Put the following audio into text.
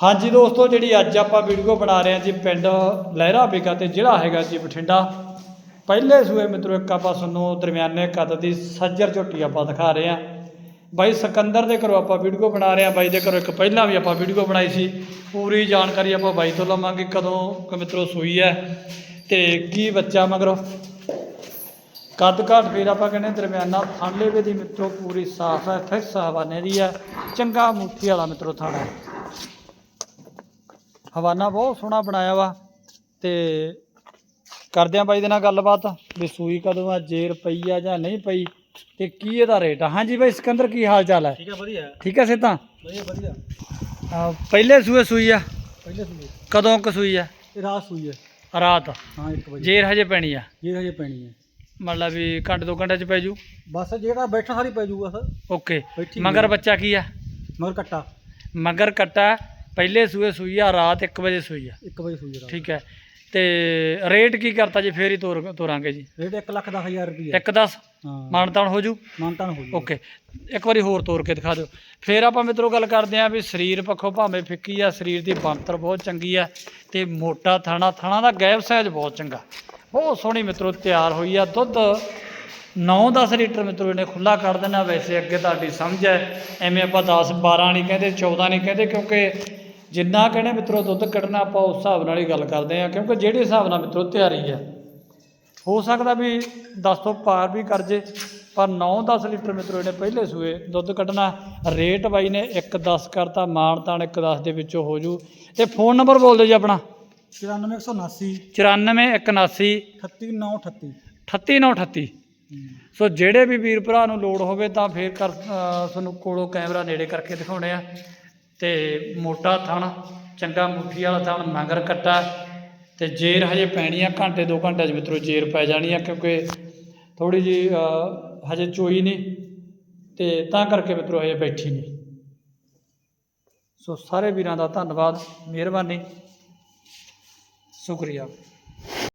ਹਾਂਜੀ ਦੋਸਤੋ, ਜਿਹੜੀ ਅੱਜ ਆਪਾਂ ਵੀਡੀਓ ਬਣਾ ਰਹੇ ਹਾਂ ਜੀ ਪਿੰਡ ਲਹਿਰਾ ਬੇਗਾ ਤੇ ਜ਼ਿਲ੍ਹਾ ਹੈਗਾ ਜੀ ਬਠਿੰਡਾ। ਪਹਿਲੇ ਸੂਏ ਮਿੱਤਰੋ, ਇੱਕ ਆਪਾਂ ਤੁਹਾਨੂੰ ਦਰਮਿਆਨੇ ਕੱਦ ਦੀ ਸੱਜਰ ਝੋਟੀ ਆਪਾਂ ਦਿਖਾ ਰਹੇ ਹਾਂ। ਬਾਈ ਸਿਕੰਦਰ ਦੇ ਘਰੋਂ ਆਪਾਂ ਵੀਡੀਓ ਬਣਾ ਰਹੇ ਹਾਂ। ਬਾਈ ਦੇ ਘਰੋਂ ਇੱਕ ਪਹਿਲਾਂ ਵੀ ਆਪਾਂ ਵੀਡੀਓ ਬਣਾਈ ਸੀ। ਪੂਰੀ ਜਾਣਕਾਰੀ ਆਪਾਂ ਬਾਈ ਤੋਂ ਲਵਾਂਗੇ ਕਦੋਂ ਕੁ ਮਿੱਤਰੋ ਸੂਈ ਹੈ ਤੇ ਕੀ ਬੱਚਾ ਮਗਰੋਂ। ਕੱਦ ਘਾਟ ਫਿਰ ਆਪਾਂ ਕਹਿੰਦੇ ਦਰਮਿਆਨਾ ਥਾਂਲੇਵੇ ਦੀ ਮਿੱਤਰੋ, ਪੂਰੀ ਸਾਫ਼ ਹੈ ਫਿਕਸ ਹਵਾਨੇ ਦੀ ਹੈ। ਚੰਗਾ ਮੁੱਠੀ ਵਾਲਾ ਮਿੱਤਰੋ ਥਾਣਾ ਹਵਾਨਾ ਬਹੁਤ ਸੋਹਣਾ ਬਣਾਇਆ ਵਾ ਤੇ ਕਰਦੇ ਆ ਬਾਈ ਦੇ ਨਾਲ ਗੱਲਬਾਤ ਵੀ ਸੂਈ ਕਦੋਂ ਆ ਜੇਰ ਪਈ ਆ ਜਾਂ ਨਹੀਂ ਪਈ ਤੇ ਕੀ ਇਹਦਾ ਰੇਟ ਆ? ਹਾਂਜੀ ਬਾਈ ਸਿਕੰਦਰ ਕੀ ਹਾਲ ਚਾਲ ਹੈ? ਠੀਕ ਹੈ ਵਧੀਆ। ਠੀਕ ਹੈ ਸੇਤਾ ਵਧੀਆ ਵਧੀਆ। ਪਹਿਲੇ ਸੂਏ ਸੂਈ ਆ? ਪਹਿਲੇ ਸੂਏ। ਕਦੋਂ ਕ ਸੂਈ ਆ? ਇਹ ਰਾਤ ਸੂਈ ਹੈ ਰਾਤ। ਹਾਂ 1 ਵਜੇ। ਜੇਰ ਹਜੇ ਪੈਣੀ ਆ? ਇਹ ਹਜੇ ਪੈਣੀ ਹੈ ਮਤਲਬ ਵੀ ਘੰਟੇ ਦੋ ਘੰਟੇ ਚ ਪੈ ਜੂ? ਬਸ ਜਿਹੜਾ ਬੈਠਾ ਸਾਰੀ ਪੈ ਜਾਊਗਾ ਸਰ ਓਕੇ। ਬੈਠੀ ਮਗਰ ਬੱਚਾ ਕੀ ਆ? ਮਗਰ ਕੱਟਾ। ਮਗਰ ਕੱਟਾ। ਪਹਿਲੇ ਸੂਏ ਸੂਈ ਆ ਰਾਤ 1 ਵਜੇ ਸੂਈ ਆ। 1 ਵਜੇ ਸੂਈ ਰਾਤ। ਠੀਕ ਹੈ। ਤੇ ਰੇਟ ਕੀ ਕਰਤਾ ਜੀ ਫੇਰ ਹੀ ਤੋਰ ਤੋਰਾਂਗੇ ਜੀ। ਰੇਟ 1 ਲੱਖ ਦਸ ਹਜ਼ਾਰ ਰੁਪਏ 1 10 ਹਾਂ। ਮਾਨਤਾਨ ਹੋ ਜੂ? ਮਾਨਤਾਨ ਹੋ ਜੂ। ਓਕੇ। ਇੱਕ ਵਾਰੀ ਹੋਰ ਤੋਰ ਕੇ ਦਿਖਾ ਦਿਓ। ਫੇਰ ਆਪਾਂ ਮਿੱਤਰੋ ਗੱਲ ਕਰਦੇ ਆਂ ਵੀ ਸਰੀਰ ਪੱਖੋਂ ਭਾਵੇਂ ਫਿੱਕੀ ਆ ਸਰੀਰ ਦੀ ਬੰਤਰ ਬਹੁਤ ਚੰਗੀ ਆ ਤੇ ਮੋਟਾ ਥਾਣਾ ਥਾਣਾ ਦਾ ਗੈਪ ਸਾਈਜ਼ ਬਹੁਤ ਚੰਗਾ। ਬਹੁਤ ਸੋਹਣੀ ਮਿੱਤਰੋ ਤਿਆਰ ਹੋਈ ਆ। ਦੁੱਧ 9-10 ਲੀਟਰ ਮਿੱਤਰੋ ਇਹਨੇ ਖੁੱਲਾ ਕੱਢ ਦੇਣਾ। ਵੈਸੇ ਅੱਗੇ ਤੁਹਾਡੀ ਸਮਝ ਹੈ। ਐਵੇਂ ਆਪਾਂ 10 12 ਨਹੀਂ ਕਹਿੰਦੇ 14 ਨਹੀਂ ਕਹਿੰਦੇ ਕਿਉਂਕਿ ਜਿੰਨਾ ਕਹਿੰਦੇ ਮਿੱਤਰੋ ਦੁੱਧ ਕੱਢਣਾ ਆਪਾਂ ਉਸ ਹਿਸਾਬ ਨਾਲ ਹੀ ਗੱਲ ਕਰਦੇ ਆ ਕਿਉਂਕਿ ਜਿਹੜੇ ਹਿਸਾਬ ਨਾਲ ਮਿੱਤਰੋ ਤਿਆਰੀ ਆ ਹੋ ਸਕਦਾ ਵੀ 10 ਤੋਂ ਪਾਰ ਵੀ ਕਰ ਜੇ ਪਰ 9-10 ਲੀਟਰ ਮਿੱਤਰੋ ਇਹਨੇ ਪਹਿਲੇ ਸੂਏ ਦੁੱਧ ਕੱਢਣਾ ਰੇਟ ਬਾਈ ਨੇ 1-10 ਕਰਤਾ ਮਾਣ ਤਾਣ 1-10 ਦੇ ਵਿੱਚੋਂ ਹੋ ਜੂ। ਤੇ ਫੋਨ ਨੰਬਰ ਬੋਲ ਦਿਓ ਜੀ ਆਪਣਾ। 94179 94 38938 38938 ਸੋ ਜਿਹੜੇ ਵੀ ਵੀਰ ਭਰਾ ਨੂੰ ਲੋੜ ਹੋਵੇ ਤਾਂ ਫੇਰ ਕਰ ਤੁਹਾਨੂੰ ਕੋਲੋਂ ਕੈਮਰਾ ਨੇੜੇ ਕਰਕੇ ਦਿਖਾਉਣੇ ਆ। ਤੇ ਮੋਟਾ ਥਣ, ਚੰਗਾ ਮੁੱਠੀ ਵਾਲਾ ਥਣ, ਮਗਰ ਕੱਟਾ। ਤੇ ਜੇਰ ਹਜੇ ਪੈਣੀ ਆ, ਘੰਟੇ ਦੋ ਘੰਟੇ ਚ ਮਿੱਤਰੋ ਜੇਰ ਪੈ ਜਾਣੀ ਆ, ਕਿਉਂਕਿ ਥੋੜੀ ਜੀ ਹਜੇ ਚੋਈ ਨਹੀਂ। ਤੇ ਤਾਂ ਕਰਕੇ ਮਿੱਤਰੋ ਹਜੇ ਬੈਠੀ ਨਹੀਂ। ਸੋ ਸਾਰੇ ਵੀਰਾਂ ਦਾ ਧੰਨਵਾਦ, ਮਿਹਰਬਾਨੀ। ਸ਼ੁਕਰੀਆ।